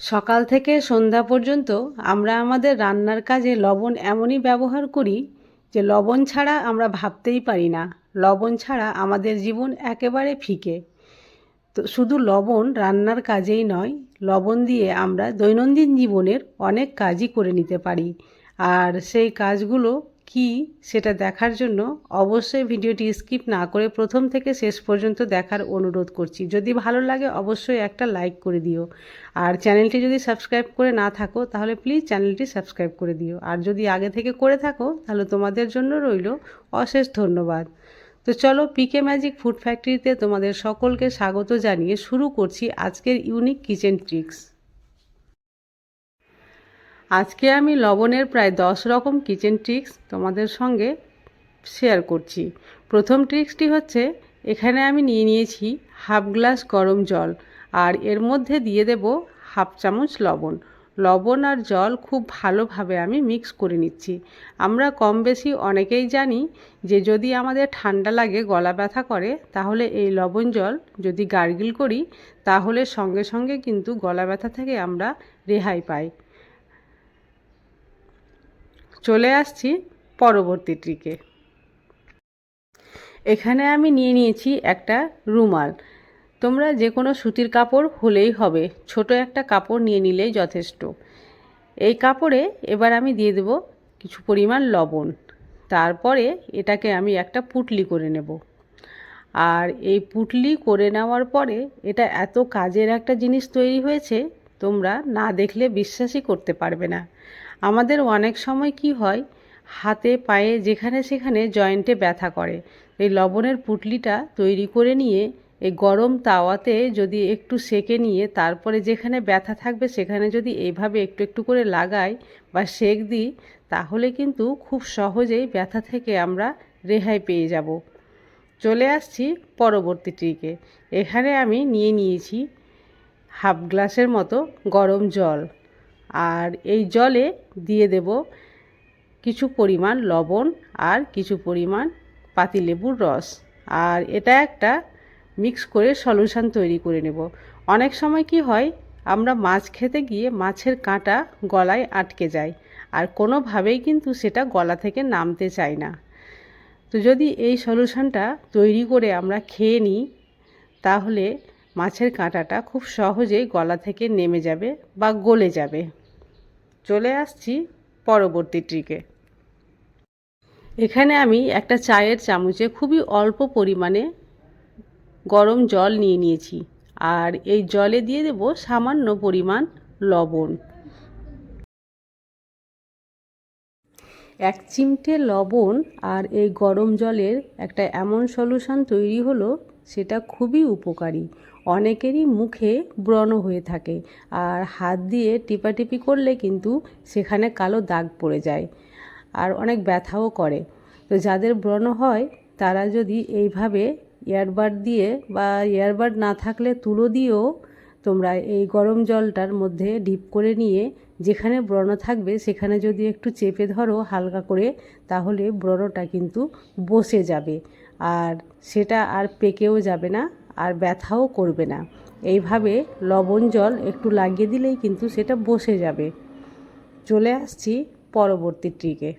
সকাল থেকে সন্ধ্যা পর্যন্ত আমরা আমাদের রান্নার কাজে লবণ এমনই ব্যবহার করি যে লবণ ছাড়া আমরা ভাবতেই পারি না। লবণ ছাড়া আমাদের জীবন একেবারে ফিকে। তো শুধু লবণ রান্নার কাজেই নয়, লবণ দিয়ে আমরা দৈনন্দিন জীবনের অনেক কাজই করে নিতে পারি। আর সেই কাজগুলো কি সেটা দেখার জন্য অবশ্যই ভিডিওটি স্কিপ না করে প্রথম থেকে শেষ পর্যন্ত দেখার অনুরোধ করছি। যদি ভালো লাগে অবশ্যই একটা লাইক করে দিও। আর চ্যানেলটি যদি সাবস্ক্রাইব করে না থাকো, তাহলে প্লিজ চ্যানেলটি সাবস্ক্রাইব করে দিও। আর যদি আগে থেকে করে থাকো, তাহলে তোমাদের জন্য রইল অশেষ ধন্যবাদ। তো চলো পিকে ম্যাজিক ফুড ফ্যাক্টরিতে তোমাদের সকলকে স্বাগত জানিয়ে শুরু করছি আজকের ইউনিক কিচেন ট্রিক্স। আজকে আমি লবণের প্রায় দশ রকম কিচেন ট্রিক্স তোমাদের সঙ্গে শেয়ার করছি। প্রথম ট্রিক্সটি হচ্ছে, এখানে আমি নিয়ে নিয়েছি হাফ গ্লাস গরম জল আর এর মধ্যে দিয়ে দেব হাফ চামচ লবণ। লবণ আর জল খুব ভালোভাবে আমি মিক্স করে নিচ্ছি। আমরা কম বেশি অনেকেই জানি যে যদি আমাদের ঠান্ডা লাগে, গলা ব্যথা করে, তাহলে এই লবণ জল যদি গার্গিল করি, তাহলে সঙ্গে সঙ্গে কিন্তু গলা ব্যথা থেকে আমরা রেহাই পাই। চলে আসছি পরবর্তী ট্রিকে। এখানে আমি নিয়ে নিয়েছি একটা রুমাল। তোমরা যে কোনো সুতির কাপড় হলেই হবে, ছোট একটা কাপড় নিয়ে নিলেই যথেষ্ট। এই কাপড়ে এবার আমি দিয়ে দেব কিছু পরিমাণ লবণ। তারপরে এটাকে আমি একটা পুটলি করে নেব। আর এই পুটলি করে নেওয়ার পরে এটা এত কাজের একটা জিনিস তৈরি হয়েছে, তোমরা না দেখলে বিশ্বাসই করতে পারবে না। আমাদের অনেক সময় কি হয়, হাতে, পায়ে, যেখানে সেখানে জয়েন্টে ব্যথা করে। এই লবণের পুটলিটা তৈরি করে নিয়ে এই গরম তাওয়াতে যদি একটু সেকে নিয়ে তারপরে যেখানে ব্যথা থাকবে সেখানে যদি এইভাবে একটু একটু করে লাগাই বা সেক দিই, তাহলে কিন্তু খুব সহজেই ব্যথা থেকে আমরা রেহাই পেয়ে যাব। চলে আসছি পরবর্তী ট্রিকে। এখানে আমি নিয়ে নিয়েছি হাফ গ্লাসের মতো গরম জল। আর এই জলে দিয়ে দেব কিছু পরিমাণ লবণ আর কিছু পরিমাণ পাতিলেবুর রস। আর এটা একটা মিক্স করে সলিউশান তৈরি করে নেব। অনেক সময় কি হয়, আমরা মাছ খেতে গিয়ে মাছের কাঁটা গলায় আটকে যায় আর কোনোভাবেই কিন্তু সেটা গলা থেকে নামতে চায় না। তো যদি এই সলিউশানটা তৈরি করে আমরা খেয়ে নিই, তাহলে মাছের কাঁটাটা খুব সহজেই গলা থেকে নেমে যাবে বা গলে যাবে। চলে আসছি পরবর্তী ট্রিকে। এখানে আমি একটা চায়ের চামচে খুবই অল্প পরিমাণে গরম জল নিয়ে নিয়েছি আর এই জলে দিয়ে দেব সামান্য পরিমাণ লবণ। এক চিমটে লবণ আর এই গরম জলের একটা এমন সলিউশন তৈরি হলো, সেটা খুবই উপকারী। অনেকেরই মুখে ব্রণ হয়ে থাকে আর হাত দিয়ে টিপাটিপি করলে কিন্তু সেখানে কালো দাগ পড়ে যায় আর অনেক ব্যথাও করে। তো যাদের ব্রণ হয়, তারা যদি এইভাবে ইয়ারবাড দিয়ে বা ইয়ারবাড না থাকলে তুলো দিয়েও তোমরা এই গরম জলটার মধ্যে ডিপ করে নিয়ে যেখানে ব্রণ থাকবে, সেখানে যদি একটু চেপে ধরো হালকা করে, তাহলে ব্রণটা কিন্তু বসে যাবে। আর সেটা আর পেকেও যাবে না। আর ব্যথাও করবে না। এইভাবে লবণ জল একটু লাগিয়ে দিলেই কিন্তু সেটা বসে যাবে। চলে আসছি পরবর্তী ট্রিকে।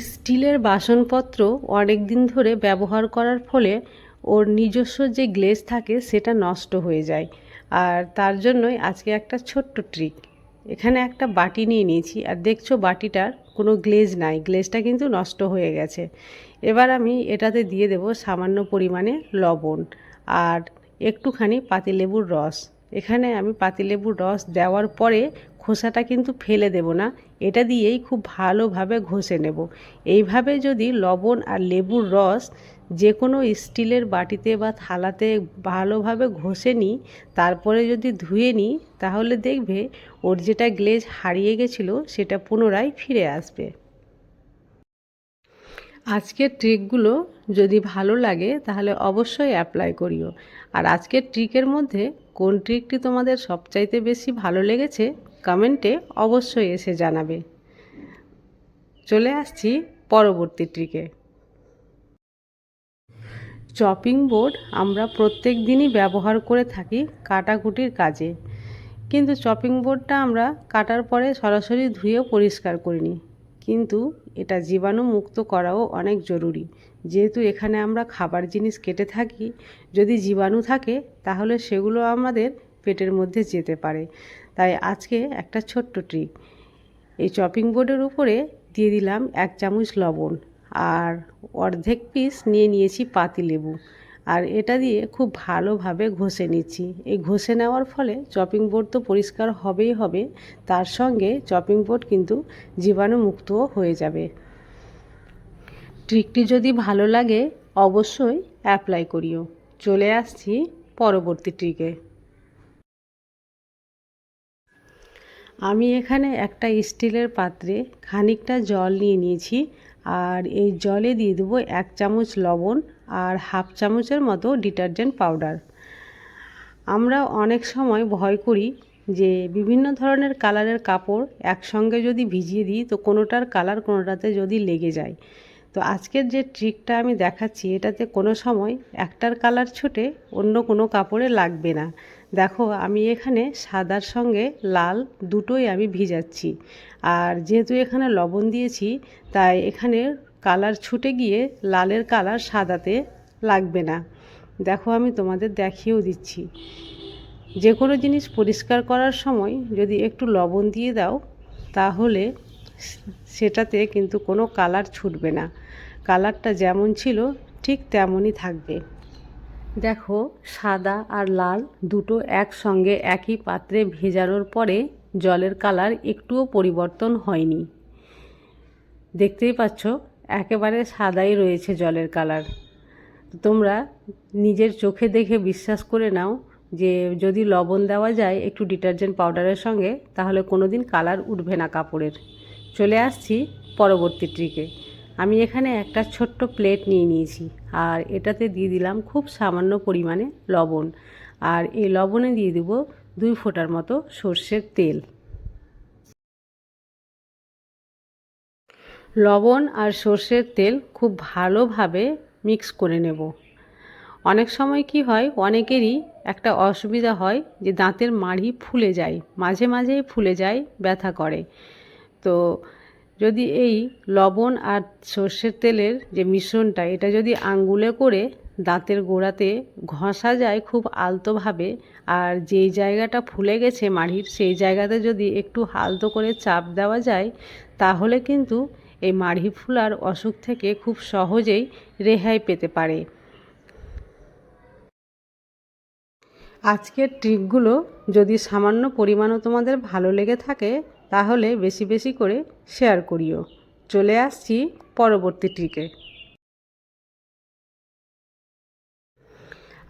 স্টিলের বাসনপত্র অনেক দিন ধরে ব্যবহার করার ফলে ওর নিজস্ব যে গ্লেজ থাকে সেটা নষ্ট হয়ে যায়। আর তার জন্যই আজকে একটা ছোট্ট ট্রিক। এখানে একটা বাটি নিয়ে নিয়েছি, আর দেখছ বাটিটার কোনো গ্লেজ নাই, গ্লেজটা কিন্তু নষ্ট হয়ে গেছে। এবার আমি এটাতে দিয়ে দেব সামান্য পরিমাণে লবণ আর একটুখানি পাতিলেবুর রস। এখানে আমি পাতিলেবুর রস দেওয়ার পরে খোসাটা কিন্তু ফেলে দেব না। এটা দিয়েই খুব ভালোভাবে ঘষে নেব। এইভাবে যদি লবণ আর লেবুর রস যে কোনো স্টিলের বাটিতে বা থালাতে ভালোভাবে ঘষে নিই, তারপরে যদি ধুয়ে নিই, তাহলে দেখবে ওর যেটা গ্লেজ হারিয়ে গেছিল, সেটা পুনরায় ফিরে আসবে। আজকের ট্রিকগুলো যদি ভালো লাগে, তাহলে অবশ্যই অ্যাপ্লাই করিও। আর আজকের ট্রিকের মধ্যে কোন ট্রিকটি তোমাদের সবচাইতে বেশি ভালো লেগেছে? কমেন্টে অবশ্যই এসে জানাবে। চলে আসছি পরবর্তী ট্রিকে। চপিং বোর্ড আমরা প্রত্যেক দিনই ব্যবহার করে থাকি কাটাকুটির কাজে। কিন্তু চপিং বোর্ডটা আমরা কাটার পরে সরাসরি ধুয়ে পরিষ্কার করিনি। কিন্তু এটা জীবাণু মুক্ত করাও অনেক জরুরি। যেহেতু এখানে আমরা খাবার জিনিস কেটে থাকি, যদি জীবাণু থাকে, তাহলে সেগুলো আমাদের পেটের মধ্যে যেতে পারে। তাই আজকে একটা ছোট্ট ট্রিক এই চপিং বোর্ডের উপরে দিয়ে দিলাম এক চামচ লবণ আর অর্ধেক পিস নিয়ে নিয়েছি পাতি লেবু। আর এটা দিয়ে খুব ভালোভাবে ঘষে নিচ্ছি। এই ঘষে নেওয়ার ফলে চপিং বোর্ড তো পরিষ্কার হবেই হবে, তার সঙ্গে চপিং বোর্ড কিন্তু জীবাণুমুক্তও হয়ে যাবে। ট্রিকটি যদি ভালো লাগে, অবশ্যই অ্যাপ্লাই করিও। চলে আসছি পরবর্তী ট্রিকে আমি এখানে একটা স্টিলের পাত্রে খানিকটা জল নিয়ে নিয়েছি, আর এই জলে দিয়ে দেবো এক চামচ লবণ আর হাফ চামচের মতো ডিটারজেন্ট পাউডার। আমরা অনেক সময় ভয় করি যে বিভিন্ন ধরনের কালারের কাপড় একসঙ্গে যদি ভিজিয়ে দিই, তো কোনোটার কালার কোনোটাতে যদি লেগে যায়। তো আজকের যে ট্রিকটা আমি দেখাচ্ছি, এটাতে কোনো সময় একটার কালার ছুটে অন্য কোনো কাপড়ে লাগবে না। দেখো, আমি এখানে সাদার সঙ্গে লাল দুটোই আমি ভিজাচ্ছি। আর যেহেতু এখানে লবণ দিয়েছি, তাই এখানে কালার ছুটে গিয়ে লালের কালার সাদাতে লাগবে না। দেখো, আমি তোমাদের দেখিয়েও দিচ্ছি। যে কোনো জিনিস পরিষ্কার করার সময় যদি একটু লবণ দিয়ে দাও, তাহলে সেটাতে কিন্তু কোনো কালার ছুটবে না। কালারটা যেমন ছিল, ঠিক তেমনই থাকবে। দেখো, সাদা আর লাল দুটো একসঙ্গে একই পাত্রে ভেজানোর পরে জলের কালার একটুও পরিবর্তন হয়নি। দেখতেই পাচ্ছ, একেবারে সাদাই রয়েছে জলের কালার। তোমরা নিজের চোখে দেখে বিশ্বাস করে নাও যে যদি লবণ দেওয়া যায় একটু ডিটারজেন্ট পাউডারের সঙ্গে, তাহলে কোনো দিন কালার উঠবে না কাপড়ের। চলে আসছি পরবর্তী ট্রিকে। আমি এখানে একটা ছোট্ট প্লেট নিয়ে নিয়েছি, আর এটাতে দিয়ে দিলাম খুব সামান্য পরিমাণে লবণ। আর এই লবণে দিয়ে দেব দুই ফোঁটার মতো সর্ষের তেল। লবণ আর সর্ষের তেল খুব ভালোভাবে মিক্স করে নেব। অনেক সময় কি হয়, অনেকেরই একটা অসুবিধা হয় যে দাঁতের মাড়ি ফুলে যায়, মাঝে মাঝেই ফুলে যায়, ব্যথা করে। তো যদি এই লবণ আর সর্ষের তেলের যে মিশ্রণটা, এটা যদি আঙ্গুলে করে দাঁতের গোড়াতে ঘষা যায় খুব আলতোভাবে, আর যেই জায়গাটা ফুলে গেছে মাড়ির, সেই জায়গাতে যদি একটু আলতো করে চাপ দেওয়া যায়, তাহলে কিন্তু এই মাড়ি ফুলার অসুখ থেকে খুব সহজেই রেহাই পেতে পারে। আজকের ট্রিকগুলো যদি সামান্য পরিমাণও তোমাদের ভালো লেগে থাকে তাহলে বেশি বেশি করে শেয়ার করিও। চলে আসছি পরবর্তী ট্রিকে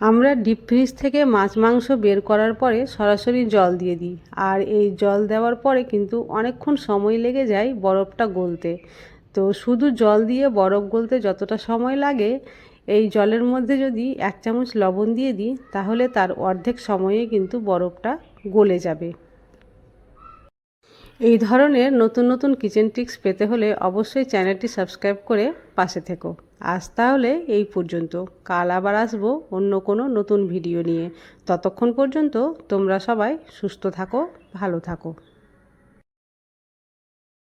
আমরা ডিপ ফ্রিজ থেকে মাছ মাংস বের করার পরে সরাসরি জল দিয়ে দিই। আর এই জল দেওয়ার পরে কিন্তু অনেকক্ষণ সময় লেগে যায় বরফটা গলতে। তো শুধু জল দিয়ে বরফ গলতে যতটা সময় লাগে, এই জলের মধ্যে যদি এক চামচ লবণ দিয়ে দিই, তাহলে তার অর্ধেক সময়ে কিন্তু বরফটা গলে যাবে। এই ধরনের নতুন নতুন কিচেন টিক্স পেতে হলে অবশ্যই চ্যানেলটি সাবস্ক্রাইব করে পাশে থেকো। আজ তাহলে এই পর্যন্ত। কাল আবার আসব অন্য কোনো নতুন ভিডিও নিয়ে। ততক্ষণ পর্যন্ত তোমরা সবাই সুস্থ থাকো, ভালো থাকো।